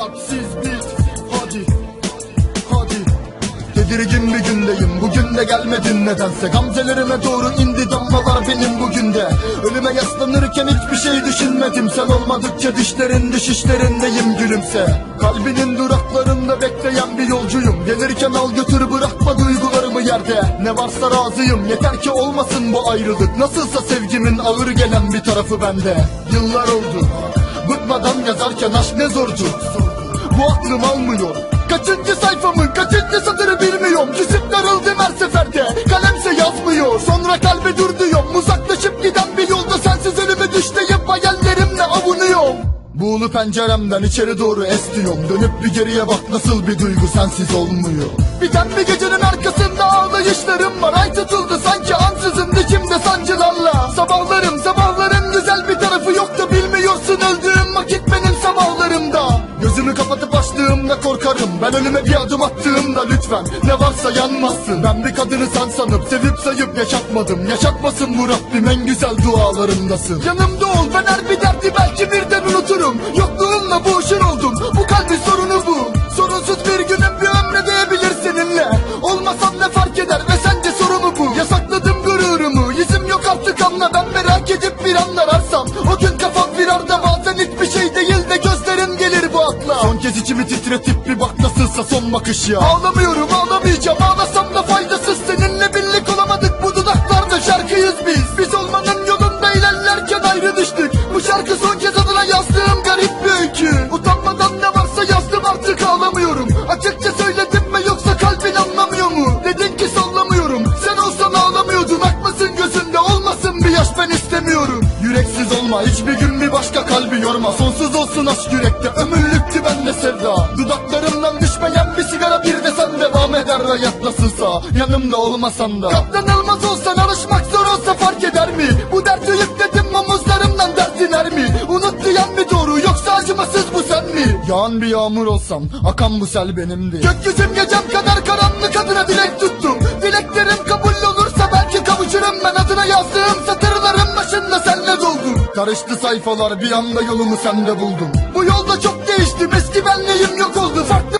kalpsiz bit Hadi. Hadi. Tedirgin bir gündeyim. Bugün de gelmedin nedense. Gamzelerime doğru indi damlalar benim bugün de. Ölüme yaslanırken hiçbir şey düşünmedim. Sen olmadıkça düşlerin düşüşlerindeyim gülümse. Kalbinin duraklarında bekleyen bir yolcuyum. Gelirken al götür bırakma duygularımı yerde. Ne varsa razıyım. Yeter ki olmasın bu ayrılık. Nasılsa sevgimin ağır gelen bir tarafı bende. Yıllar oldu Bıkmadan yazarken aşk ne zordu Bu aklım almıyor. Kaçıncı sayfamın kaçıncı satırı bilmiyorum. Küsüp darıldım her seferde. Kalemse yazmıyor. Sonra kalbe dur diyorum. Uzaklaşıp giden bir yolda sensiz ölüme düşteyim Hayallerimle avunuyorum. Buğulu penceremden içeri doğru estiyorum Dönüp bir geriye bak. Nasıl bir duygu? Sensiz olmuyor. Biten bir gecenin arkasında ağlayışlarım var. Ay tutuldu sanki ansızın dikimde sancılarla Ben önüme bir adım attığımda lütfen Ne varsa yanmazsın. Ben bir kadını sen sanıp sevip sayıp yaşatmadım. Yaşatmasın bu Rabbim en güzel dualarımdasın. Yanımda ol ben her bir derdi belki birden unuturum. Yokluğunla boğuşur oldum Bu kalbin Son kez içimi titretip bir bak nasılsa son bakış ya. Ağlamıyorum ağlamayacağım. Ağlasam da faydasız. Seninle birlik olamadık. Bu dudaklarda şarkıyız biz. Biz olmanın yolunda ilerlerken ayrı düştük. Bu şarkı son kez adına yazdığım garip bir öykü. Utanmadan ne varsa yazdım artık ağlamıyorum. Açıkça söyledim mi yoksa kalbin anlamıyor mu? Dedin ki sallamıyorum. Sen olsan ağlamıyordun. Haklısın gözünde olmasın bir yaş ben istemiyorum. Yüreksiz olma hiçbir gün yorma Sonsuz olsun aşk yürekte. Ömürlüktü bende sevda. Dudaklarımdan düşmeyen bir sigara bir de sen devam eder hayat nasılsa. Yanımda olmasan da. Katlanılmaz olsan alışmak zor olsa fark eder mi? Bu derdi yükledim omuzlarımdan dert iner mi? Unut diyen doğru yoksa acımasız bu sen mi? Yağan bir yağmur olsam akan bu sel benimdi. Gökyüzüm gecem kadar karanlık adına dilek tuttum. Dileklerim kabul olursa belki kavuşurum ben adına yazdığım satırların senle doldum. Karıştı sayfalar bir anda yolumu sende buldum. Bu yolda çok değiştim eski benliğim yok oldu. Farklı